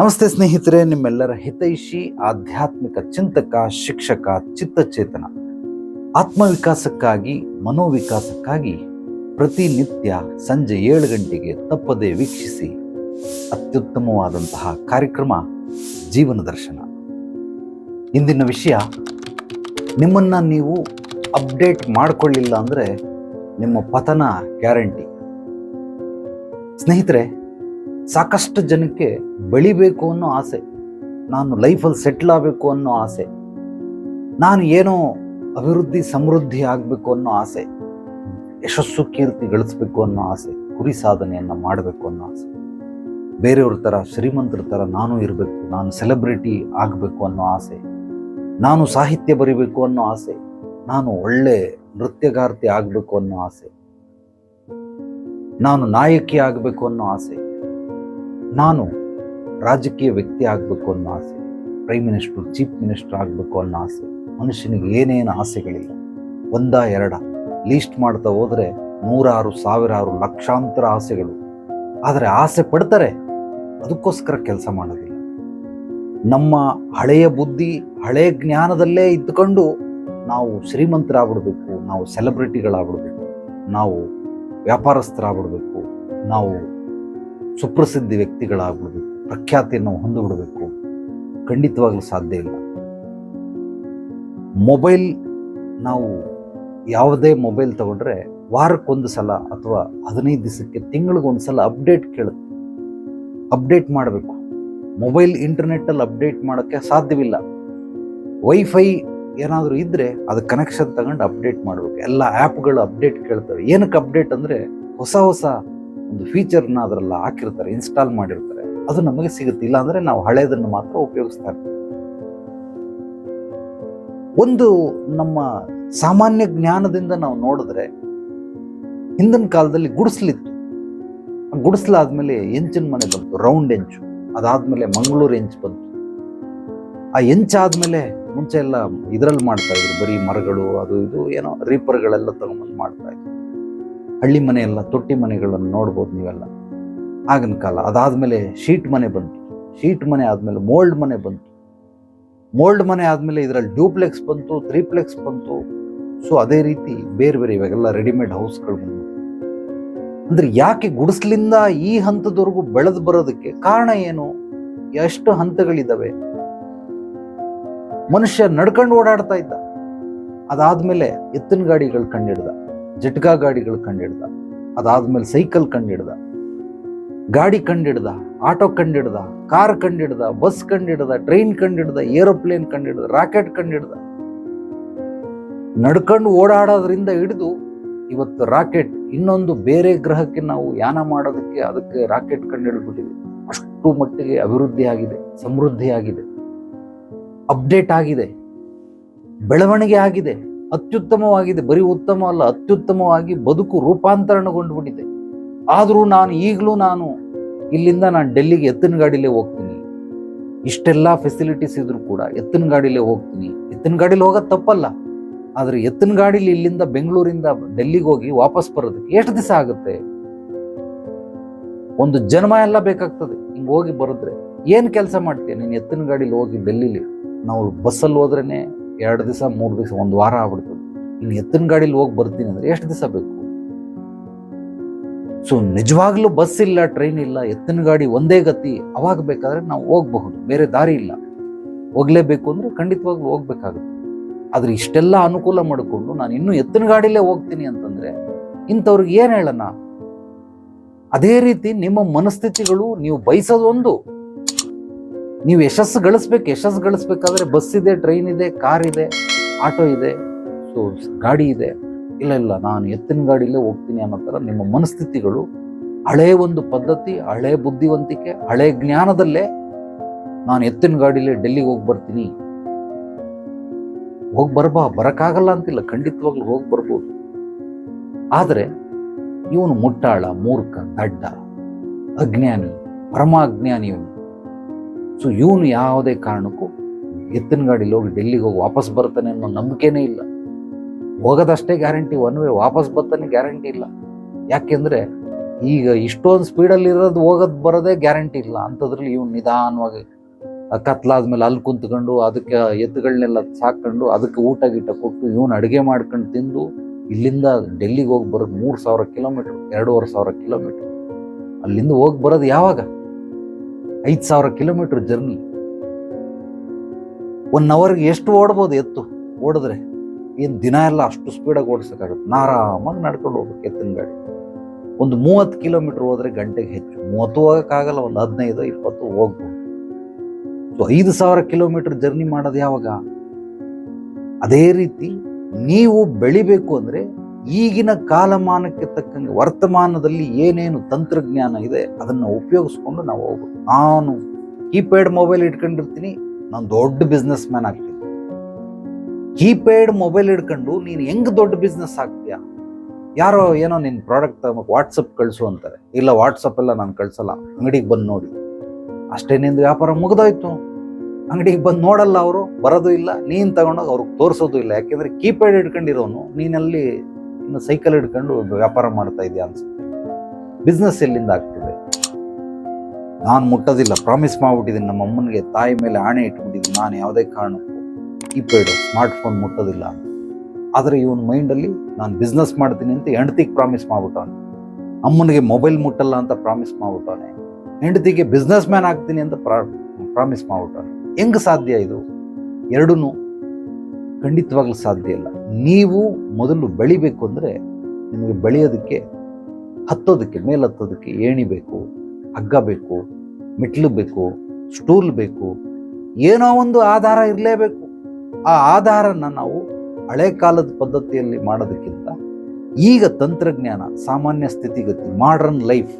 ನಮಸ್ತೆ ಸ್ನೇಹಿತರೆ, ನಿಮ್ಮೆಲ್ಲರ ಹಿತೈಷಿ, ಆಧ್ಯಾತ್ಮಿಕ ಚಿಂತಕ, ಶಿಕ್ಷಕ, ಚಿತ್ತಚೇತನ, ಆತ್ಮವಿಕಾಸಕ್ಕಾಗಿ, ಮನೋವಿಕಾಸಕ್ಕಾಗಿ ಪ್ರತಿನಿತ್ಯ ಸಂಜೆ ಏಳು ಗಂಟೆಗೆ ತಪ್ಪದೆ ವೀಕ್ಷಿಸಿ ಅತ್ಯುತ್ತಮವಾದಂತಹ ಕಾರ್ಯಕ್ರಮ ಜೀವನ ದರ್ಶನ. ಇಂದಿನ ವಿಷಯ, ನಿಮ್ಮನ್ನು ನೀವು ಅಪ್ಡೇಟ್ ಮಾಡಿಕೊಳ್ಳಿಲ್ಲ ಅಂದರೆ ನಿಮ್ಮ ಪತನ ಗ್ಯಾರಂಟಿ. ಸ್ನೇಹಿತರೆ ಸಾಕಷ್ಟು ಜನಕ್ಕೆ ಬೆಳಿಬೇಕು ಅನ್ನೋ ಆಸೆ, ನಾನು ಲೈಫಲ್ಲಿ ಸೆಟ್ಲ್ ಆಗಬೇಕು ಅನ್ನೋ ಆಸೆ, ನಾನು ಏನೋ ಅಭಿವೃದ್ಧಿ, ಸಮೃದ್ಧಿ ಆಗಬೇಕು ಅನ್ನೋ ಆಸೆ, ಯಶಸ್ಸು ಕೀರ್ತಿ ಗಳಿಸ್ಬೇಕು ಅನ್ನೋ ಆಸೆ, ಗುರಿ ಸಾಧನೆಯನ್ನು ಮಾಡಬೇಕು ಅನ್ನೋ ಆಸೆ. ಬೇರೆಯವ್ರ ಥರ, ಶ್ರೀಮಂತರ ಥರ ನಾನು ಇರಬೇಕು, ನಾನು ಸೆಲೆಬ್ರಿಟಿ ಆಗಬೇಕು ಅನ್ನೋ ಆಸೆ, ನಾನು ಸಾಹಿತ್ಯ ಬರಿಬೇಕು ಅನ್ನೋ ಆಸೆ, ನಾನು ಒಳ್ಳೆ ನೃತ್ಯಗಾರ್ತಿ ಆಗಬೇಕು ಅನ್ನೋ ಆಸೆ, ನಾನು ನಾಯಕಿ ಆಗಬೇಕು ಅನ್ನೋ ಆಸೆ ನಾನು ರಾಜಕೀಯ ವ್ಯಕ್ತಿ ಆಗಬೇಕು ಅನ್ನೋ ಆಸೆ ಪ್ರೈಮ್ ಮಿನಿಸ್ಟ್ರು ಚೀಫ್ ಮಿನಿಸ್ಟರ್ ಆಗಬೇಕು ಅನ್ನೋ ಆಸೆ, ಮನುಷ್ಯನಿಗೆ ಏನೇನು ಆಸೆಗಳಿಲ್ಲ. ಒಂದ ಎರಡ ಲೀಸ್ಟ್ ಮಾಡ್ತಾ ಹೋದರೆ ನೂರಾರು, ಸಾವಿರಾರು, ಲಕ್ಷಾಂತರ ಆಸೆಗಳು. ಆದರೆ ಆಸೆ ಪಡ್ತಾರೆ, ಅದಕ್ಕೋಸ್ಕರ ಕೆಲಸ ಮಾಡೋದಿಲ್ಲ. ನಮ್ಮ ಹಳೆಯ ಬುದ್ಧಿ ಹಳೆಯ ಜ್ಞಾನದಲ್ಲೇ ಇದ್ದುಕೊಂಡು ನಾವು ಶ್ರೀಮಂತರಾಗ್ಬಿಡ್ಬೇಕು, ನಾವು ಸೆಲೆಬ್ರಿಟಿಗಳಾಗ್ಬಿಡ್ಬೇಕು ನಾವು ವ್ಯಾಪಾರಸ್ಥರಾಗ್ಬಿಡ್ಬೇಕು, ನಾವು ಸುಪ್ರಸಿದ್ಧ ವ್ಯಕ್ತಿಗಳಾಗ್ಬಿಡ್ಬೇಕು ಪ್ರಖ್ಯಾತಿಯನ್ನು ಹೊಂದಿಬಿಡಬೇಕು. ಖಂಡಿತವಾಗ್ಲೂ ಸಾಧ್ಯ ಇಲ್ಲ. ಮೊಬೈಲ್ ನಾವು ಯಾವುದೇ ಮೊಬೈಲ್ ತಗೊಂಡ್ರೆ ವಾರಕ್ಕೊಂದು ಸಲ ಅಥವಾ ಹದಿನೈದು ದಿವಸಕ್ಕೆ ತಿಂಗಳಿಗೊಂದು ಸಲ ಅಪ್ಡೇಟ್ ಕೇಳುತ್ತೆ ಅಪ್ಡೇಟ್ ಮಾಡಬೇಕು. ಮೊಬೈಲ್ ಇಂಟರ್ನೆಟ್ಟಲ್ಲಿ ಅಪ್ಡೇಟ್ ಮಾಡೋಕ್ಕೆ ಸಾಧ್ಯವಿಲ್ಲ. ವೈಫೈ ಏನಾದರೂ ಇದ್ದರೆ ಅದು ಕನೆಕ್ಷನ್ ತಗೊಂಡು ಅಪ್ಡೇಟ್ ಮಾಡಬೇಕು. ಎಲ್ಲ ಆ್ಯಪ್ಗಳು ಅಪ್ಡೇಟ್ ಕೇಳ್ತವೆ. ಏನಕ್ಕೆ ಅಪ್ಡೇಟ್ ಅಂದರೆ ಹೊಸ ಹೊಸ ಒಂದು ಫೀಚರ್ನ ಅದರಲ್ಲಿ ಹಾಕಿರ್ತಾರೆ ಇನ್ಸ್ಟಾಲ್ ಮಾಡಿರ್ತಾರೆ. ಅದು ನಮಗೆ ಸಿಗುತ್ತೆ. ಇಲ್ಲ ಅಂದರೆ ನಾವು ಹಳೆಯದನ್ನು ಮಾತ್ರ ಉಪಯೋಗಿಸ್ತಾ ಇರ್ತೀವಿ. ಒಂದು ನಮ್ಮ ಸಾಮಾನ್ಯ ಜ್ಞಾನದಿಂದ ನಾವು ನೋಡಿದ್ರೆ, ಹಿಂದಿನ ಕಾಲದಲ್ಲಿ ಗುಡಿಸ್ಲಿತ್ತು. ಗುಡಿಸ್ಲಾದ್ಮೇಲೆ ಎಂಚಿನ ಮನೆ ಬಂತು ರೌಂಡ್ ಎಂಚು ಅದಾದ್ಮೇಲೆ ಮಂಗಳೂರು ಎಂಚು ಬಂತು. ಆ ಎಂಚಾದ್ಮೇಲೆ ಮುಂಚೆ ಎಲ್ಲ ಇದರಲ್ಲಿ ಮಾಡ್ತಾ ಇದ್ರು. ಬರೀ ಮರಗಳು, ಅದು ಇದು, ಏನೋ ರೀಪರ್ಗಳೆಲ್ಲ ತಗೊಂಬಂದು ಮಾಡ್ತಾ ಇದ್ರು. ಹಳ್ಳಿ ಮನೆಯೆಲ್ಲ ತೊಟ್ಟಿ ಮನೆಗಳನ್ನು ನೋಡ್ಬೋದು ನೀವೆಲ್ಲ. ಆಗಿನ ಕಾಲ ಅದಾದಮೇಲೆ ಶೀಟ್ ಮನೆ ಬಂತು. ಶೀಟ್ ಮನೆ ಆದಮೇಲೆ ಮೋಲ್ಡ್ ಮನೆ ಬಂತು. ಮೋಲ್ಡ್ ಮನೆ ಆದಮೇಲೆ ಇದರಲ್ಲಿ ಡ್ಯೂಪ್ಲೆಕ್ಸ್ ಬಂತು, ತ್ರೀಪ್ಲೆಕ್ಸ್ ಬಂತು. ಸೊ ಅದೇ ರೀತಿ ಬೇರೆ ಬೇರೆ ಇವಾಗೆಲ್ಲ ರೆಡಿಮೇಡ್ ಹೌಸ್ಗಳು ಬಂದು ಅಂದರೆ ಯಾಕೆ ಗುಡಿಸ್ಲಿಂದ ಈ ಹಂತದವರೆಗೂ ಬೆಳೆದು ಬರೋದಕ್ಕೆ ಕಾರಣ ಏನು? ಎಷ್ಟು ಹಂತಗಳಿದ್ದಾವೆ ಮನುಷ್ಯ ನಡ್ಕೊಂಡು ಓಡಾಡ್ತಾ ಇದ್ದ. ಅದಾದ್ಮೇಲೆ ಎತ್ತಿನ ಗಾಡಿಗಳು ಕಂಡಿಡ್ದ. ಜಟ್ಕಾ ಗಾಡಿಗಳು ಕಂಡಿಡ್ದ. ಅದಾದ್ಮೇಲೆ ಸೈಕಲ್ ಕಂಡಿಡ್ದ. ಗಾಡಿ ಕಂಡಿಡ್ದ, ಆಟೋ ಕಂಡಿಡ್ದ, ಕಾರ್ ಕಂಡಿಡ್ದ, ಬಸ್ ಕಂಡಿಡ್ದ, ಟ್ರೈನ್ ಕಂಡಿಡ್ದ, ಏರೋಪ್ಲೇನ್ ಕಂಡಿಡ್ದ, ರಾಕೆಟ್ ಕಂಡಿಡ್ದ. ನಡ್ಕೊಂಡು ಓಡಾಡೋದ್ರಿಂದ ಹಿಡಿದು ಇವತ್ತು ರಾಕೆಟ್ ಇನ್ನೊಂದು ಬೇರೆ ಗ್ರಹಕ್ಕೆ ನಾವು ಯಾನ ಮಾಡೋದಕ್ಕೆ ಅದಕ್ಕೆ ರಾಕೆಟ್ ಕಂಡಿಡ್ಬಿಟ್ಟಿದೆ ಅಷ್ಟು ಮಟ್ಟಿಗೆ ಅಭಿವೃದ್ಧಿ ಆಗಿದೆ, ಸಮೃದ್ಧಿ ಆಗಿದೆ. ಅಪ್ಡೇಟ್ ಆಗಿದೆ, ಬೆಳವಣಿಗೆ ಆಗಿದೆ. ಅತ್ಯುತ್ತಮವಾಗಿದೆ, ಬರೀ ಉತ್ತಮ ಅಲ್ಲ, ಅತ್ಯುತ್ತಮವಾಗಿ ಬದುಕು ರೂಪಾಂತರಣಗೊಂಡ್ಬಿಟ್ಟಿದೆ. ಆದರೂ ನಾನು ಈಗಲೂ ನಾನು ಇಲ್ಲಿಂದ ನಾನು ಡೆಲ್ಲಿಗೆ ಎತ್ತಿನ ಗಾಡಿಲೇ ಹೋಗ್ತೀನಿ. ಇಷ್ಟೆಲ್ಲ ಫೆಸಿಲಿಟೀಸ್ ಇದ್ರೂ ಕೂಡ ಎತ್ತಿನ ಗಾಡಿಲೇ ಹೋಗ್ತೀನಿ. ಎತ್ತಿನ ಗಾಡಿಲಿ ಹೋಗೋದು ತಪ್ಪಲ್ಲ. ಆದರೆ ಎತ್ತಿನ ಗಾಡಿಲಿ ಇಲ್ಲಿಂದ ಬೆಂಗಳೂರಿಂದ ಡೆಲ್ಲಿಗೆ ಹೋಗಿ ವಾಪಸ್ ಬರೋದಕ್ಕೆ ಎಷ್ಟು ದಿವಸ ಆಗುತ್ತೆ? ಒಂದು ಜನ್ಮ ಎಲ್ಲ ಬೇಕಾಗ್ತದೆ. ಹಿಂಗೆ ಹೋಗಿ ಬರೋದ್ರೆ ಏನು ಕೆಲಸ ಮಾಡ್ತೀಯ ನೀನು ಎತ್ತಿನ ಗಾಡಿಲಿ ಹೋಗಿ ಡೆಲ್ಲಿಲಿ? ನಾವು ಬಸ್ಸಲ್ಲಿ ಹೋದ್ರೇನೆ ಎರಡು ದಿವಸ, ಮೂರು ದಿವಸ, ಒಂದು ವಾರ ಆಗ್ಬಿಡ್ತದೆ. ಇನ್ನು ಎತ್ತಿನ ಗಾಡೀಲಿ ಹೋಗಿ ಬರ್ತೀನಿ ಅಂದರೆ ಎಷ್ಟು ದಿವಸ ಬೇಕು? ಸೊ ನಿಜವಾಗ್ಲೂ ಬಸ್ ಇಲ್ಲ ಟ್ರೈನ್ ಇಲ್ಲ, ಎತ್ತಿನ ಗಾಡಿ ಒಂದೇ ಗತಿ, ಅವಾಗ ಬೇಕಾದ್ರೆ ನಾವು ಹೋಗಬಹುದು. ಬೇರೆ ದಾರಿ ಇಲ್ಲ. ಹೋಗ್ಲೇಬೇಕು ಅಂದರೆ ಖಂಡಿತವಾಗ್ಲೂ ಹೋಗ್ಬೇಕಾಗುತ್ತೆ. ಆದರೆ ಇಷ್ಟೆಲ್ಲ ಅನುಕೂಲ ಮಾಡಿಕೊಂಡು ನಾನು ಇನ್ನೂ ಎತ್ತಿನ ಗಾಡಿಲೇ ಹೋಗ್ತೀನಿ ಅಂತಂದರೆ ಇಂಥವ್ರಿಗೆ ಏನು ಹೇಳೋಣ? ಅದೇ ರೀತಿ ನಿಮ್ಮ ಮನಸ್ಥಿತಿಗಳು ನೀವು ಬಯಸೋದು ಒಂದು ನೀವು ಯಶಸ್ಸು ಗಳಿಸ್ಬೇಕು, ಯಶಸ್ಸು ಗಳಿಸ್ಬೇಕಾದ್ರೆ ಬಸ್ ಇದೆ ಟ್ರೈನ್ ಇದೆ ಕಾರ್ ಇದೆ ಆಟೋ ಇದೆ ಸೊ ಗಾಡಿ ಇದೆ. ಇಲ್ಲ ಇಲ್ಲ, ನಾನು ಎತ್ತಿನ ಗಾಡಿಲೇ ಹೋಗ್ತೀನಿ ಅನ್ನೋ ಥರ ನಿಮ್ಮ ಮನಸ್ಥಿತಿಗಳು ಹಳೆ ಒಂದು ಪದ್ಧತಿ, ಹಳೆ ಬುದ್ಧಿವಂತಿಕೆ, ಹಳೆ ಜ್ಞಾನದಲ್ಲೇ ನಾನು ಎತ್ತಿನ ಗಾಡಿಲೇ ಡೆಲ್ಲಿಗೆ ಹೋಗಿ ಬರ್ತೀನಿ. ಹೋಗಿ ಬರ್ಬಾ, ಬರೋಕ್ಕಾಗಲ್ಲ ಅಂತಿಲ್ಲ, ಖಂಡಿತವಾಗ್ಲೂ ಹೋಗಿ ಬರ್ಬೋದು. ಆದರೆ ಇವನು ಮುಟ್ಟಾಳ, ಮೂರ್ಖ, ದಡ್ಡ, ಅಜ್ಞಾನಿ ಪರಮಾಜ್ಞಾನಿ ಸೊ ಇವನು ಯಾವುದೇ ಕಾರಣಕ್ಕೂ ಎತ್ತಿನ ಗಾಡಿಲಿ ಹೋಗಿ ಡೆಲ್ಲಿಗೆ ಹೋಗಿ ವಾಪಸ್ ಬರ್ತಾನೆ ಅನ್ನೋ ನಂಬಿಕೆನೇ ಇಲ್ಲ. ಹೋಗೋದಷ್ಟೇ ಗ್ಯಾರಂಟಿ ಒನ್ ವೇ ವಾಪಸ್ ಬರ್ತಾನೆ ಗ್ಯಾರಂಟಿ ಇಲ್ಲ. ಯಾಕೆಂದರೆ ಈಗ ಇಷ್ಟೊಂದು ಸ್ಪೀಡಲ್ಲಿ ಇರೋದು ಹೋಗೋದು ಬರೋದೇ ಗ್ಯಾರಂಟಿ ಇಲ್ಲ. ಅಂಥದ್ರಲ್ಲಿ ಇವನು ನಿಧಾನವಾಗಿ ಕತ್ಲಾದ್ಮೇಲೆ ಅಲ್ಲಿ ಕುಂತ್ಕೊಂಡು ಅದಕ್ಕೆ ಎತ್ತುಗಳನ್ನೆಲ್ಲ ಸಾಕೊಂಡು ಅದಕ್ಕೆ ಊಟ ಗೀಟ ಕೊಟ್ಟು ಇವನು ಅಡುಗೆ ಮಾಡ್ಕೊಂಡು ತಿಂದು ಇಲ್ಲಿಂದ ಡೆಲ್ಲಿಗೆ ಹೋಗಿ ಬರೋದು ಮೂರು ಸಾವಿರ ಕಿಲೋಮೀಟ್ರ್ ಎರಡೂವರೆ ಸಾವಿರ ಕಿಲೋಮೀಟ್ರ್ ಅಲ್ಲಿಂದ ಹೋಗಿ ಬರೋದು ಯಾವಾಗ? ಐದು ಸಾವಿರ ಕಿಲೋಮೀಟ್ರ್ ಜರ್ನಿ. ಒನ್ ಅವರ್ಗೆ ಎಷ್ಟು ಓಡ್ಬೋದು ಎತ್ತು? ಓಡಿದ್ರೆ ಏನು ದಿನ ಎಲ್ಲ ಅಷ್ಟು ಸ್ಪೀಡಾಗಿ ಓಡಿಸೋಕ್ಕಾಗುತ್ತೆ. ನಾ ಆರಾಮಾಗಿ ನಡ್ಕೊಂಡು ಹೋಗ್ಬೇಕು ಎತ್ತಿನ ಗಾಡಿ. ಒಂದು ಮೂವತ್ತು ಕಿಲೋಮೀಟ್ರ್ ಹೋದರೆ ಗಂಟೆಗೆ ಹೆಚ್ಚು. ಮೂವತ್ತು ಹೋಗೋಕ್ಕಾಗಲ್ಲ, ಒಂದು ಹದಿನೈದು, ಇಪ್ಪತ್ತು ಹೋಗ್ಬೋದು. ಸೊ ಐದು ಸಾವಿರ ಕಿಲೋಮೀಟ್ರ್ ಜರ್ನಿ ಮಾಡೋದು ಯಾವಾಗ? ಅದೇ ರೀತಿ ನೀವು ಬೆಳಿಬೇಕು ಅಂದ್ರೆ ಈಗಿನ ಕಾಲಮಾನಕ್ಕೆ ತಕ್ಕಂಗೆ ವರ್ತಮಾನದಲ್ಲಿ ಏನೇನು ತಂತ್ರಜ್ಞಾನ ಇದೆ, ಅದನ್ನು ಉಪಯೋಗಿಸ್ಕೊಂಡು ನಾವು ಹೋಗ್ಬೋದು ನಾನು ಕೀಪ್ಯಾಡ್ ಮೊಬೈಲ್ ಇಟ್ಕೊಂಡಿರ್ತೀನಿ, ನಾನು ದೊಡ್ಡ ಬಿಸ್ನೆಸ್ ಮ್ಯಾನ್ ಆಗ್ತೀನಿ. ಕೀಪ್ಯಾಡ್ ಮೊಬೈಲ್ ಇಟ್ಕೊಂಡು ನೀನು ಹೆಂಗ್ ದೊಡ್ಡ ಬಿಸ್ನೆಸ್ ಆಗ್ತೀಯಾ? ಯಾರೋ ಏನೋ ನಿನ್ನ ಪ್ರಾಡಕ್ಟ್ ವಾಟ್ಸಪ್ ಕಳಿಸು ಅಂತಾರೆ. ಇಲ್ಲ ವಾಟ್ಸಪ್ ಎಲ್ಲ ನಾನು ಕಳಿಸಲ್ಲ, ಅಂಗಡಿಗೆ ಬಂದು ನೋಡಿ. ಅಷ್ಟೇ ನಿಂದು ವ್ಯಾಪಾರ ಮುಗಿದೋಯ್ತು. ಅಂಗಡಿಗೆ ಬಂದು ನೋಡಲ್ಲ ಅವರು, ಬರೋದು ಇಲ್ಲ, ನೀನು ತಗೊಂಡೋಗಿ ಅವ್ರಿಗೆ ತೋರಿಸೋದು ಇಲ್ಲ. ಯಾಕೆಂದ್ರೆ ಕೀಪ್ಯಾಡ್ ಇಟ್ಕೊಂಡಿರೋನು ನೀನಲ್ಲಿ ಇನ್ನು ಸೈಕಲ್ ಹಿಡ್ಕೊಂಡು ವ್ಯಾಪಾರ ಮಾಡ್ತಾ ಇದೆಯಾ ಅನ್ಸುತ್ತೆ. ಬಿಸ್ನೆಸ್ ಎಲ್ಲಿಂದ ಆಗ್ತದೆ? ನಾನು ಮುಟ್ಟೋದಿಲ್ಲ ಪ್ರಾಮಿಸ್ ಮಾಡ್ಬಿಟ್ಟಿದ್ದೀನಿ, ನಮ್ಮ ಅಮ್ಮನಿಗೆ ತಾಯಿ ಮೇಲೆ ಆಣೆ ಇಟ್ಬಿಟ್ಟಿದ್ದೀನಿ, ನಾನು ಯಾವುದೇ ಕಾರಣಕ್ಕೂ ಕೀಪ್ಯಾಡ್ ಸ್ಮಾರ್ಟ್ ಫೋನ್ ಮುಟ್ಟೋದಿಲ್ಲ. ಆದರೆ ಇವನ ಮೈಂಡಲ್ಲಿ ನಾನು ಬಿಸ್ನೆಸ್ ಮಾಡ್ತೀನಿ ಅಂತ ಹೆಂಡತಿಗೆ ಪ್ರಾಮಿಸ್ ಮಾಡ್ಬಿಟ್ಟವನೆ. ಅಮ್ಮನಿಗೆ ಮೊಬೈಲ್ ಮುಟ್ಟಲ್ಲ ಅಂತ ಪ್ರಾಮಿಸ್ ಮಾಡ್ಬಿಟ್ಟವನೆ. ಹೆಂಡತಿಗೆ ಬಿಸ್ನೆಸ್ ಮ್ಯಾನ್ ಆಗ್ತೀನಿ ಅಂತ ಪ್ರಾ ಪ್ರಾಮಿಸ್ ಮಾಡ್ಬಿಟ್ಟವನೆ. ಹೆಂಗೆ ಸಾಧ್ಯ ಇದು? ಎರಡೂ ಖಂಡಿತವಾಗ್ಲೂ ಸಾಧ್ಯ ಇಲ್ಲ. ನೀವು ಮೊದಲು ಬೆಳಿಬೇಕು ಅಂದರೆ ನಿಮಗೆ ಬೆಳೆಯೋದಕ್ಕೆ, ಹತ್ತೋದಕ್ಕೆ ಮೇಲೆ ಹತ್ತೋದಕ್ಕೆ ಏಣಿ ಬೇಕು, ಹಗ್ಗ ಬೇಕು ಮೆಟ್ಲು ಬೇಕು, ಸ್ಟೂಲ್ ಬೇಕು, ಏನೋ ಒಂದು ಆಧಾರ ಇರಲೇಬೇಕು. ಆ ಆಧಾರನ ನಾವು ಹಳೆ ಕಾಲದ ಪದ್ಧತಿಯಲ್ಲಿ ಮಾಡೋದಕ್ಕಿಂತ ಈಗ ತಂತ್ರಜ್ಞಾನ, ಸಾಮಾನ್ಯ ಸ್ಥಿತಿಗತಿ ಮಾಡರ್ನ್ ಲೈಫ್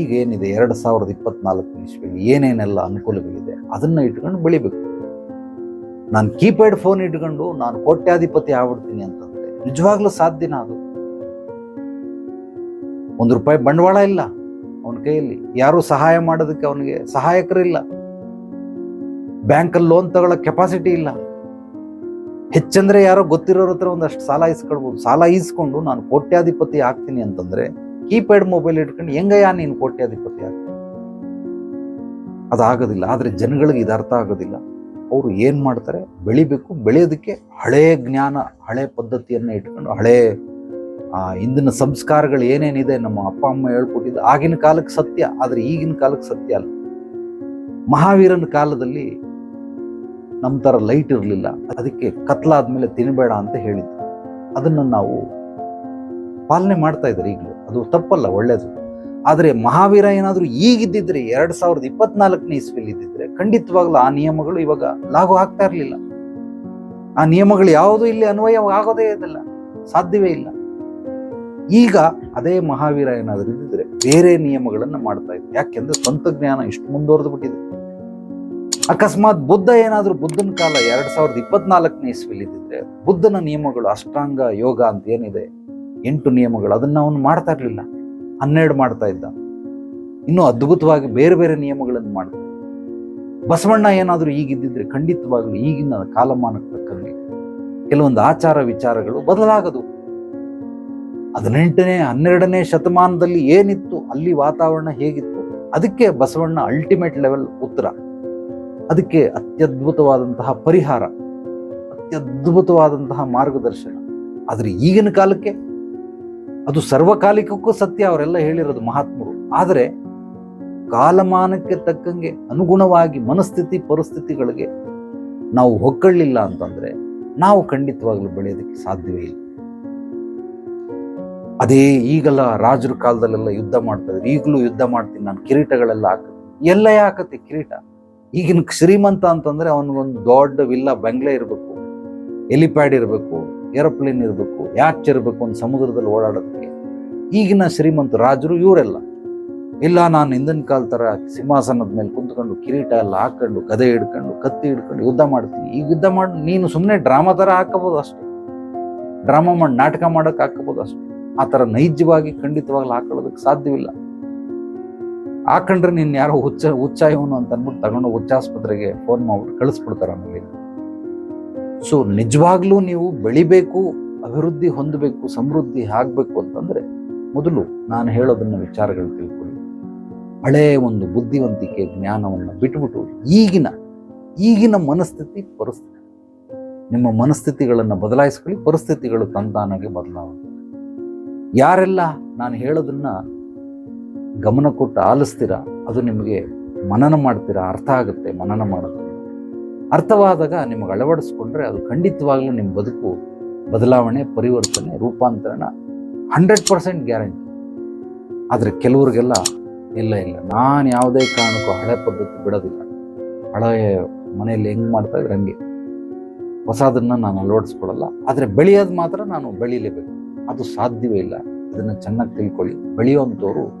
ಈಗ ಏನಿದೆ? ಎರಡು ಸಾವಿರದ ಇಪ್ಪತ್ನಾಲ್ಕು ಇಸ್ವಿಯಲ್ಲಿ ಏನೇನೆಲ್ಲ ಅನುಕೂಲಗಳಿದೆ? ಅದನ್ನು ಇಟ್ಕೊಂಡು ಬೆಳಿಬೇಕು. ನಾನು ಕೀಪ್ಯಾಡ್ ಫೋನ್ ಇಟ್ಕೊಂಡು ನಾನು ಕೋಟ್ಯಾಧಿಪತಿ ಆಗ್ಬಿಡ್ತೀನಿ ಅಂತಂದ್ರೆ ನಿಜವಾಗ್ಲೂ ಸಾಧ್ಯನ ಅದು? ಒಂದು ರೂಪಾಯಿ ಬಂಡವಾಳ ಇಲ್ಲ ಅವನ ಕೈಯಲ್ಲಿ. ಯಾರು ಸಹಾಯ ಮಾಡೋದಕ್ಕೆ ಅವನಿಗೆ ಸಹಾಯಕರಿಲ್ಲ. ಬ್ಯಾಂಕಲ್ಲಿ ಲೋನ್ ತಗೊಳ್ಳೋ ಕೆಪಾಸಿಟಿ ಇಲ್ಲ. ಹೆಚ್ಚಂದ್ರೆ ಯಾರೋ ಗೊತ್ತಿರೋರ ಹತ್ರ ಒಂದಷ್ಟು ಸಾಲ ಇಸ್ಕೊಳ್ಬೋದು ಸಾಲ ಈಸ್ಕೊಂಡು ನಾನು ಕೋಟ್ಯಾಧಿಪತಿ ಆಗ್ತೀನಿ ಅಂತಂದ್ರೆ ಕೀಪ್ಯಾಡ್ ಮೊಬೈಲ್ ಇಟ್ಕೊಂಡು ಹೆಂಗಯ್ಯ ನೀನು ಕೋಟ್ಯಾಧಿಪತಿ ಆಗ್ತೀನಿ ಅದಾಗೋದಿಲ್ಲ. ಆದರೆ ಜನಗಳಿಗೆ ಇದು ಅರ್ಥ ಆಗೋದಿಲ್ಲ. ಅವರು ಏನು ಮಾಡ್ತಾರೆ? ಬೆಳಿಬೇಕು ಬೆಳೆಯೋದಕ್ಕೆ ಹಳೆ ಜ್ಞಾನ ಹಳೆ ಪದ್ಧತಿಯನ್ನು ಇಟ್ಕೊಂಡು ಹಳೆ ಆ, ಇಂದಿನ ಸಂಸ್ಕಾರಗಳು ಏನೇನಿದೆ ನಮ್ಮ ಅಪ್ಪ ಅಮ್ಮ ಹೇಳ್ಕೊಟ್ಟಿದ್ದು ಆಗಿನ ಕಾಲಕ್ಕೆ ಸತ್ಯ ಆದರೆ ಈಗಿನ ಕಾಲಕ್ಕೆ ಸತ್ಯ ಅಲ್ಲ. ಮಹಾವೀರನ ಕಾಲದಲ್ಲಿ ನಮ್ಮ ಥರ ಲೈಟ್ ಇರಲಿಲ್ಲ. ಅದಕ್ಕೆ ಕತ್ಲಾದ ಮೇಲೆ ತಿನ್ನಬೇಡ ಅಂತ ಹೇಳಿದ್ದು ಅದನ್ನು ನಾವು ಪಾಲನೆ ಮಾಡ್ತಾ ಇದ್ದಾರೆ ಈಗಲೂ. ಅದು ತಪ್ಪಲ್ಲ ಒಳ್ಳೇದು. ಆದರೆ ಮಹಾವೀರ ಏನಾದರೂ ಈಗಿದ್ದಿದ್ರೆ ಎರಡು ಸಾವಿರದ ಇಪ್ಪತ್ನಾಲ್ಕನೇ ಇಸ್ವಿಲಿ ಇದ್ದಿದ್ರೆ ಖಂಡಿತವಾಗ್ಲೂ ಆ ನಿಯಮಗಳು ಇವಾಗ ಲಾಗು ಆಗ್ತಾ ಇರಲಿಲ್ಲ. ಆ ನಿಯಮಗಳು ಯಾವುದು ಇಲ್ಲಿ ಅನ್ವಯ ಆಗೋದೇ ಇದಿಲ್ಲ ಸಾಧ್ಯವೇ ಇಲ್ಲ. ಈಗ ಅದೇ ಮಹಾವೀರ ಏನಾದರೂ ಇದ್ದಿದ್ರೆ ಬೇರೆ ನಿಯಮಗಳನ್ನು ಮಾಡ್ತಾ ಇದ್ರು. ಯಾಕೆಂದ್ರೆ ತಂತ್ರಜ್ಞಾನ ಇಷ್ಟು ಮುಂದುವರೆದು ಬಿಟ್ಟಿದೆ. ಅಕಸ್ಮಾತ್ ಬುದ್ಧ ಏನಾದರೂ ಬುದ್ಧನ ಕಾಲ ಎರಡ್ ಸಾವಿರದ ಇಪ್ಪತ್ನಾಲ್ಕನೇ ಇಸ್ವಿಲಿ ಇದ್ದಿದ್ರೆ ಬುದ್ಧನ ನಿಯಮಗಳು ಅಷ್ಟಾಂಗ ಯೋಗ ಅಂತ ಏನಿದೆ, ಎಂಟು ನಿಯಮಗಳು ಅದನ್ನ ಅವನು ಮಾಡ್ತಾ ಇರಲಿಲ್ಲ. ಹನ್ನೆರಡು ಮಾಡ್ತಾ ಇದ್ದ. ಇನ್ನೂ ಅದ್ಭುತವಾಗಿ ಬೇರೆ ಬೇರೆ ನಿಯಮಗಳನ್ನು ಮಾಡ್ತಾ ಬಸವಣ್ಣ ಏನಾದರೂ ಈಗಿದ್ದಿದ್ರೆ ಖಂಡಿತವಾಗ್ಲೂ ಈಗಿನ ಕಾಲಮಾನಕ್ಕೆ ತಕ್ಕಂಗೆ ಕೆಲವೊಂದು ಆಚಾರ ವಿಚಾರಗಳು ಬದಲಾಗದು. ಹದಿನೆಂಟನೇ, ಹನ್ನೆರಡನೇ ಶತಮಾನದಲ್ಲಿ ಏನಿತ್ತು, ಅಲ್ಲಿ ವಾತಾವರಣ ಹೇಗಿತ್ತು, ಅದಕ್ಕೆ ಬಸವಣ್ಣ ಅಲ್ಟಿಮೇಟ್ ಲೆವೆಲ್ ಉತ್ತರ. ಅದಕ್ಕೆ ಅತ್ಯದ್ಭುತವಾದಂತಹ ಪರಿಹಾರ, ಅತ್ಯದ್ಭುತವಾದಂತಹ ಮಾರ್ಗದರ್ಶನ. ಆದರೆ ಈಗಿನ ಕಾಲಕ್ಕೆ ಅದು ಸರ್ವಕಾಲಿಕಕ್ಕೂ ಸತ್ಯ, ಅವರೆಲ್ಲ ಹೇಳಿರೋದು ಮಹಾತ್ಮರು. ಆದರೆ ಕಾಲಮಾನಕ್ಕೆ ತಕ್ಕಂಗೆ ಅನುಗುಣವಾಗಿ ಮನಸ್ಥಿತಿ, ಪರಿಸ್ಥಿತಿಗಳಿಗೆ ನಾವು ಹೊಕ್ಕಳ್ಳಿಲ್ಲ ಅಂತಂದ್ರೆ ನಾವು ಖಂಡಿತವಾಗ್ಲೂ ಬೆಳೆಯೋದಕ್ಕೆ ಸಾಧ್ಯವೇ ಇಲ್ಲ. ಅದೇ ಈಗೆಲ್ಲ ರಾಜರ ಕಾಲದಲ್ಲೆಲ್ಲ ಯುದ್ಧ ಮಾಡ್ತಾ ಈಗಲೂ ಯುದ್ಧ ಮಾಡ್ತೀನಿ, ನಾನು ಕಿರೀಟಗಳೆಲ್ಲ ಹಾಕತ್ತೆ. ಎಲ್ಲ ಯಾಕತ್ತೆ ಕಿರೀಟ? ಈಗಿನ ಶ್ರೀಮಂತ ಅಂತಂದ್ರೆ ಅವನಿಗೊಂದು ದೊಡ್ಡ ವಿಲ್ಲ ಬಂಗ್ಲೆ ಇರಬೇಕು, ಎಲಿಪ್ಯಾಡ್ ಇರಬೇಕು ಏರೋಪ್ಲೇನ್ ಇರಬೇಕು ಯಾಚ್ ಇರಬೇಕು ಒಂದು ಸಮುದ್ರದಲ್ಲಿ ಓಡಾಡೋದಕ್ಕೆ. ಈಗಿನ ಶ್ರೀಮಂತ ರಾಜರು ಇವರೆಲ್ಲ, ಇಲ್ಲ ನಾನು ಹಿಂದಿನ ಕಾಲ ಥರ ಸಿಂಹಾಸನದ ಮೇಲೆ ಕುಂತ್ಕೊಂಡು ಕಿರೀಟ ಎಲ್ಲ ಹಾಕೊಂಡು ಗದೆ ಹಿಡ್ಕೊಂಡು, ಕತ್ತಿ ಹಿಡ್ಕೊಂಡು ಯುದ್ಧ ಮಾಡ್ತೀನಿ. ಈಗ ಯುದ್ಧ ಮಾಡಿ, ನೀನು ಸುಮ್ಮನೆ ಡ್ರಾಮಾ ಥರ ಹಾಕಬಹುದು ಅಷ್ಟೇ. ಡ್ರಾಮಾ ಮಾಡಿ, ನಾಟಕ ಮಾಡೋಕೆ ಹಾಕಬಹುದು ಅಷ್ಟೇ. ಆ ಥರ ನೈಜವಾಗಿ, ಖಂಡಿತವಾಗ್ಲೂ ಹಾಕೊಳ್ಳೋದಕ್ಕೆ ಸಾಧ್ಯವಿಲ್ಲ. ಹಾಕೊಂಡ್ರೆ ನೀನು ಯಾರೋ ಹುಚ್ಚ ಹುಚ್ಚ ಇವನು ಅಂತ ಅಂದ್ಬಿಟ್ಟು ತಗೊಂಡು ಹುಚ್ಚಾಸ್ಪತ್ರೆಗೆ ಫೋನ್ ಮಾಡ್ಬಿಟ್ಟು ಕಳಿಸ್ಬಿಡ್ತಾರೆ ಆಮೇಲೆ. ಸೊ ನಿಜವಾಗ್ಲೂ ನೀವು ಬೆಳಿಬೇಕು, ಅಭಿವೃದ್ಧಿ ಹೊಂದಬೇಕು, ಸಮೃದ್ಧಿ ಆಗಬೇಕು ಅಂತಂದ್ರೆ ಮೊದಲು ನಾನು ಹೇಳೋದನ್ನ ವಿಚಾರಗಳು ತಿಳ್ಕೊಳ್ಳಿ. ಹಳೆಯ ಒಂದು ಬುದ್ಧಿವಂತಿಕೆ ಜ್ಞಾನವನ್ನು ಬಿಟ್ಬಿಟ್ಟು ಈಗಿನ ಈಗಿನ ಮನಸ್ಥಿತಿ ಪರಿಸ್ಥಿತಿ. ನಿಮ್ಮ ಮನಸ್ಥಿತಿಗಳನ್ನು ಬದಲಾಯಿಸ್ಕೊಳ್ಳಿ, ಪರಿಸ್ಥಿತಿಗಳು ತಂತಾನಾಗೆ ಬದಲಾವಣೆ ಯಾರೆಲ್ಲ ನಾನು ಹೇಳೋದನ್ನ ಗಮನ ಕೊಟ್ಟು ಆಲಿಸ್ತೀರಾ, ಅದು ನಿಮಗೆ ಮನನ ಮಾಡ್ತೀರಾ, ಅರ್ಥ ಆಗುತ್ತೆ ಮನನ ಮಾಡೋದ್ರಿಂದ ಅರ್ಥವಾದಾಗ ನಿಮಗೆ ಅಳವಡಿಸ್ಕೊಂಡ್ರೆ ಅದು ಖಂಡಿತವಾಗ್ಲೂ ನಿಮ್ಮ ಬದುಕು ಬದಲಾವಣೆ, ಪರಿವರ್ತನೆ ರೂಪಾಂತರಣ ಹಂಡ್ರೆಡ್ ಪರ್ಸೆಂಟ್ ಗ್ಯಾರಂಟಿ ಆದರೆ ಕೆಲವ್ರಿಗೆಲ್ಲ ಇಲ್ಲ ಇಲ್ಲ. ನಾನು ಯಾವುದೇ ಕಾರಣಕ್ಕೂ ಹಳೆ ಪದ್ಧತಿ ಬಿಡೋದಿಲ್ಲ. ಹಳೆಯ ಮನೆಯಲ್ಲಿ ಹೆಂಗೆ ಮಾಡ್ತಾ ಇದ್ರೆ ಹಂಗೆ. ಹೊಸದನ್ನು ನಾನು ಅಳವಡಿಸ್ಕೊಳ್ಳಲ್ಲ. ಆದರೆ ಬೆಳೆಯೋದು ಮಾತ್ರ ನಾನು ಬೆಳೀಲೇಬೇಕು. ಅದು ಸಾಧ್ಯವೇ ಇಲ್ಲ. ಅದನ್ನು ಚೆನ್ನಾಗಿ ತಿಳ್ಕೊಳ್ಳಿ. ಬೆಳೆಯುವಂಥವ್ರು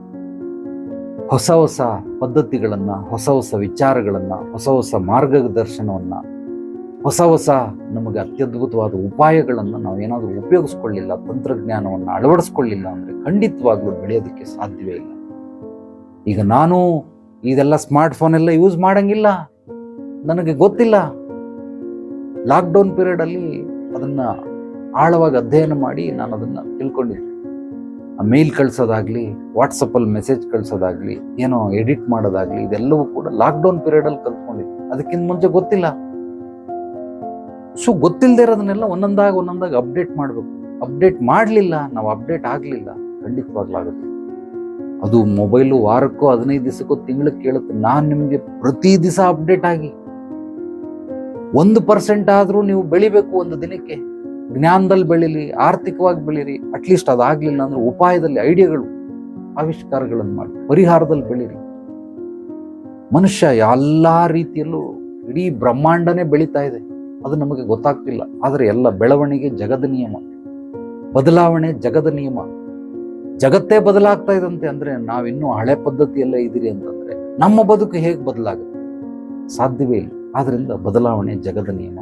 ಹೊಸ ಹೊಸ ಪದ್ಧತಿಗಳನ್ನು, ಹೊಸ ಹೊಸ ವಿಚಾರಗಳನ್ನು, ಹೊಸ ಹೊಸ ಮಾರ್ಗದರ್ಶನವನ್ನು, ಹೊಸ ಹೊಸ ನಮಗೆ ಅತ್ಯದ್ಭುತವಾದ ಉಪಾಯಗಳನ್ನು ನಾವು ಏನಾದರೂ ಉಪಯೋಗಿಸ್ಕೊಳ್ಳಿಲ್ಲ, ತಂತ್ರಜ್ಞಾನವನ್ನು ಅಳವಡಿಸ್ಕೊಳ್ಳಿಲ್ಲ ಅಂದರೆ ಖಂಡಿತವಾಗ್ಲೂ ಬೆಳೆಯೋದಕ್ಕೆ ಸಾಧ್ಯವೇ ಇಲ್ಲ. ಈಗ ನಾನು ಇದೆಲ್ಲ ಸ್ಮಾರ್ಟ್ಫೋನ್ ಎಲ್ಲ ಯೂಸ್ ಮಾಡಂಗಿಲ್ಲ. ನನಗೆ ಗೊತ್ತಿಲ್ಲ. ಲಾಕ್ಡೌನ್ ಪೀರಿಯಡಲ್ಲಿ ಅದನ್ನು ಆಳವಾಗಿ ಅಧ್ಯಯನ ಮಾಡಿ ನಾನು ಅದನ್ನು ತಿಳ್ಕೊಂಡಿದ್ದೆ ಮೇಲ್ ಕಳಿಸೋದಾಗಲಿ ವಾಟ್ಸಪ್ಪಲ್ಲಿ ಮೆಸೇಜ್ ಕಳಿಸೋದಾಗಲಿ, ಏನೋ ಎಡಿಟ್ ಮಾಡೋದಾಗಲಿ, ಇದೆಲ್ಲವೂ ಕೂಡ ಲಾಕ್ಡೌನ್ ಪೀರಿಯಡಲ್ಲಿ ಕಲ್ತ್ಕೊಂಡಿದ್ದೆ ಅದಕ್ಕಿಂತ ಮುಂಚೆ ಗೊತ್ತಿಲ್ಲ. ಸೊ ಗೊತ್ತಿಲ್ಲದೆ ಇರೋದನ್ನೆಲ್ಲ ಒಂದೊಂದಾಗಿ ಒಂದೊಂದಾಗಿ ಅಪ್ಡೇಟ್ ಮಾಡಬೇಕು. ಅಪ್ಡೇಟ್ ಮಾಡಲಿಲ್ಲ, ನಾವು ಅಪ್ಡೇಟ್ ಆಗಲಿಲ್ಲ. ಖಂಡಿತವಾಗ್ಲಾಗುತ್ತೆ. ಅದು ಮೊಬೈಲು ವಾರಕ್ಕೋ ಹದಿನೈದು ದಿವಸಕ್ಕೋ ತಿಂಗಳಿಗೆ ಕೇಳುತ್ತೆ. ನಾನು ನಿಮಗೆ ಪ್ರತಿ ದಿವಸ ಅಪ್ಡೇಟ್ ಆಗಿ. ಒಂದು ಪರ್ಸೆಂಟ್ ಆದರೂ ನೀವು ಬೆಳಿಬೇಕು ಒಂದು ದಿನಕ್ಕೆ. ಜ್ಞಾನದಲ್ಲಿ ಬೆಳೀಲಿ, ಆರ್ಥಿಕವಾಗಿ ಬೆಳೀರಿ ಅಟ್ಲೀಸ್ಟ್ ಅದಾಗಲಿಲ್ಲ ಅಂದ್ರೆ ಉಪಾಯದಲ್ಲಿ ಐಡಿಯಾಗಳು, ಆವಿಷ್ಕಾರಗಳನ್ನು ಮಾಡಿ, ಪರಿಹಾರದಲ್ಲಿ ಬೆಳೀರಿ. ಮನುಷ್ಯ ಎಲ್ಲ ರೀತಿಯಲ್ಲೂ ಇಡೀ ಬ್ರಹ್ಮಾಂಡನೇ ಬೆಳೀತಾ ಇದೆ. ಅದು ನಮಗೆ ಗೊತ್ತಾಗ್ತಿಲ್ಲ. ಆದರೆ ಎಲ್ಲ ಬೆಳವಣಿಗೆ ಜಗದ ನಿಯಮ. ಬದಲಾವಣೆ ಜಗದ ನಿಯಮ. ಜಗತ್ತೇ ಬದಲಾಗ್ತಾ ಇದಂತೆ ಅಂದ್ರೆ ನಾವಿನ್ನೂ ಹಳೆ ಪದ್ಧತಿಯಲ್ಲೇ ಇದ್ದೀರಿ ಅಂತಂದ್ರೆ ನಮ್ಮ ಬದುಕು ಹೇಗೆ ಬದಲಾಗುತ್ತೆ? ಸಾಧ್ಯವೇ ಇಲ್ಲ. ಆದ್ರಿಂದ ಬದಲಾವಣೆ ಜಗದ ನಿಯಮ.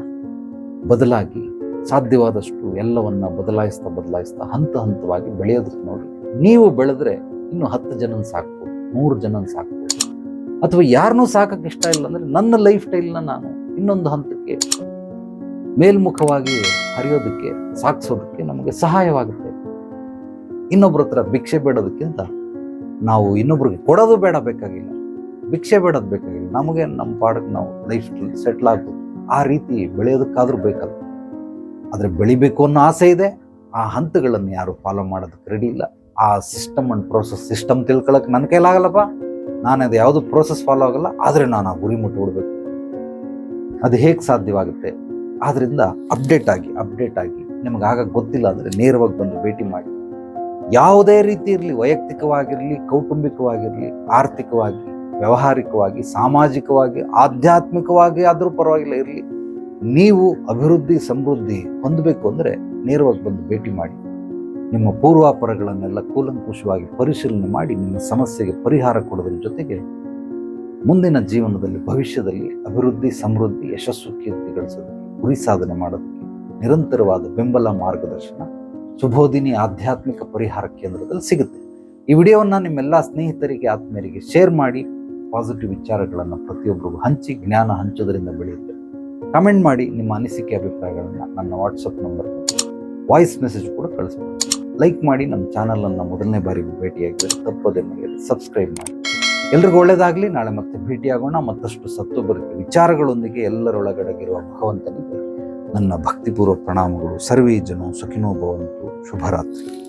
ಬದಲಾಗಿ ಸಾಧ್ಯವಾದಷ್ಟು ಎಲ್ಲವನ್ನ ಬದಲಾಯಿಸ್ತಾ ಬದಲಾಯಿಸ್ತಾ ಹಂತ ಹಂತವಾಗಿ ಬೆಳೆಯೋದಕ್ಕೆ ನೋಡಿ ನೀವು ಬೆಳೆದ್ರೆ ಇನ್ನು ಹತ್ತು ಜನನ ಸಾಕ್ಬೋದು ನೂರು ಜನನ ಸಾಕ್ಬೋದು. ಅಥವಾ ಯಾರನ್ನೂ ಸಾಕಕ್ಕೆ ಇಷ್ಟ ಇಲ್ಲ ಅಂದ್ರೆ ನನ್ನ ಲೈಫ್ ಸ್ಟೈಲ್ನ ನಾನು ಇನ್ನೊಂದು ಹಂತಕ್ಕೆ ಮೇಲ್ಮುಖವಾಗಿ ಹರಿಯೋದಕ್ಕೆ, ಸಾಕ್ಸೋದಕ್ಕೆ ನಮಗೆ ಸಹಾಯವಾಗುತ್ತೆ. ಇನ್ನೊಬ್ರ ಹತ್ರ ಭಿಕ್ಷೆ ಬೇಡೋದಕ್ಕಿಂತ ನಾವು ಇನ್ನೊಬ್ರಿಗೆ ಕೊಡೋದು ಬೇಡ ಬೇಕಾಗಿಲ್ಲ. ಭಿಕ್ಷೆ ಬೇಡೋದು ಬೇಕಾಗಿಲ್ಲ. ನಮಗೆ ನಮ್ಮ ಪಾಡಕ್ಕೆ ನಾವು ಲೈಫ್ ಸ್ಟೈಲ್ ಸೆಟ್ಲ್ ಆಗ್ಬೋದು. ಆ ರೀತಿ ಬೆಳೆಯೋದಕ್ಕಾದ್ರೂ ಬೇಕಲ್ಲ ಆದರೆ ಬೆಳಿಬೇಕು ಅನ್ನೋ ಆಸೆ ಇದೆ. ಆ ಹಂತಗಳನ್ನು ಯಾರು ಫಾಲೋ ಮಾಡೋದಕ್ಕೆ ರೆಡಿ ಇಲ್ಲ. ಆ ಸಿಸ್ಟಮ್ ಅಂಡ್ ಪ್ರೋಸೆಸ್ ಸಿಸ್ಟಮ್ ತಿಳ್ಕೊಳಕ್ಕೆ ನನ್ನ ಕೈಲಾಗಲ್ಲಪ್ಪ. ನಾನು ಅದು ಯಾವುದು ಪ್ರೋಸೆಸ್ ಫಾಲೋ ಆಗಲ್ಲ. ಆದರೆ ನಾನು ಆ ಗುರಿ ಮುಟ್ಬಿಡ್ಬೇಕು. ಅದು ಹೇಗೆ ಸಾಧ್ಯವಾಗುತ್ತೆ? ಆದ್ದರಿಂದ ಅಪ್ಡೇಟ್ ಆಗಿ ಅಪ್ಡೇಟ್ ಆಗಿ ನಿಮಗೆ ಆಗ ಗೊತ್ತಿಲ್ಲ ಅಂದರೆ ನೇರವಾಗಿ ಬಂದು ಭೇಟಿ ಮಾಡಿ. ಯಾವುದೇ ರೀತಿ ಇರಲಿ, ವೈಯಕ್ತಿಕವಾಗಿರಲಿ, ಕೌಟುಂಬಿಕವಾಗಿರಲಿ, ಆರ್ಥಿಕವಾಗಿ, ವ್ಯವಹಾರಿಕವಾಗಿ, ಸಾಮಾಜಿಕವಾಗಿ, ಆಧ್ಯಾತ್ಮಿಕವಾಗಿ ಆದರೂ ಪರವಾಗಿಲ್ಲ ಇರಲಿ. ನೀವು ಅಭಿವೃದ್ಧಿ, ಸಮೃದ್ಧಿ ಹೊಂದಬೇಕು ಅಂದರೆ ನೇರವಾಗಿ ಬಂದು ಭೇಟಿ ಮಾಡಿ. ನಿಮ್ಮ ಪೂರ್ವಾಪರಗಳನ್ನೆಲ್ಲ ಕೂಲಂಕುಷವಾಗಿ ಪರಿಶೀಲನೆ ಮಾಡಿ, ನಿಮ್ಮ ಸಮಸ್ಯೆಗೆ ಪರಿಹಾರ ಕೊಡೋದ್ರ ಜೊತೆಗೆ ಮುಂದಿನ ಜೀವನದಲ್ಲಿ, ಭವಿಷ್ಯದಲ್ಲಿ ಅಭಿವೃದ್ಧಿ, ಸಮೃದ್ಧಿ, ಯಶಸ್ಸು, ಕೀರ್ತಿ ಗಳಿಸೋದಕ್ಕೆ, ಗುರಿ ಸಾಧನೆ ಮಾಡೋದಕ್ಕೆ ನಿರಂತರವಾದ ಬೆಂಬಲ ಮಾರ್ಗದರ್ಶನ ಸುಬೋಧಿನಿ ಆಧ್ಯಾತ್ಮಿಕ ಪರಿಹಾರ ಕೇಂದ್ರದಲ್ಲಿ ಸಿಗುತ್ತೆ. ಈ ವಿಡಿಯೋವನ್ನು ನಿಮ್ಮೆಲ್ಲ ಸ್ನೇಹಿತರಿಗೆ, ಆತ್ಮೀಯರಿಗೆ ಶೇರ್ ಮಾಡಿ, ಪಾಸಿಟಿವ್ ವಿಚಾರಗಳನ್ನು ಪ್ರತಿಯೊಬ್ಬರಿಗೂ ಹಂಚಿ, ಜ್ಞಾನ ಹಂಚೋದರಿಂದ ಬೆಳೆಯುತ್ತೆ. ಕಮೆಂಟ್ ಮಾಡಿ ನಿಮ್ಮ ಅನಿಸಿಕೆ, ಅಭಿಪ್ರಾಯಗಳನ್ನು ನನ್ನ ವಾಟ್ಸಪ್ ನಂಬರ್ ವಾಯ್ಸ್ ಮೆಸೇಜ್ ಕೂಡ ಕಳಿಸ್ಬೋದು ಲೈಕ್ ಮಾಡಿ ನಮ್ಮ ಚಾನಲನ್ನು ಮೊದಲನೇ ಬಾರಿ ಭೇಟಿಯಾಗಿ ತಪ್ಪದೇ ಮೇಲೆ ಸಬ್ಸ್ಕ್ರೈಬ್ ಮಾಡಿ. ಎಲ್ರಿಗೂ ಒಳ್ಳೆಯದಾಗಲಿ ನಾಳೆ ಮತ್ತೆ ಭೇಟಿಯಾಗೋಣ. ಮತ್ತಷ್ಟು ಸತ್ತು ಬರುತ್ತೆ ವಿಚಾರಗಳೊಂದಿಗೆ ಎಲ್ಲರೊಳಗಡೆಗಿರುವ ಭಗವಂತನಿಗೆ ನನ್ನ ಭಕ್ತಿಪೂರ್ವ ಪ್ರಣಾಮಗಳು. ಸರ್ವೇ ಜನ ಸುಖಿನೋ ಭವಂತು. ಶುಭರಾತ್ರಿ.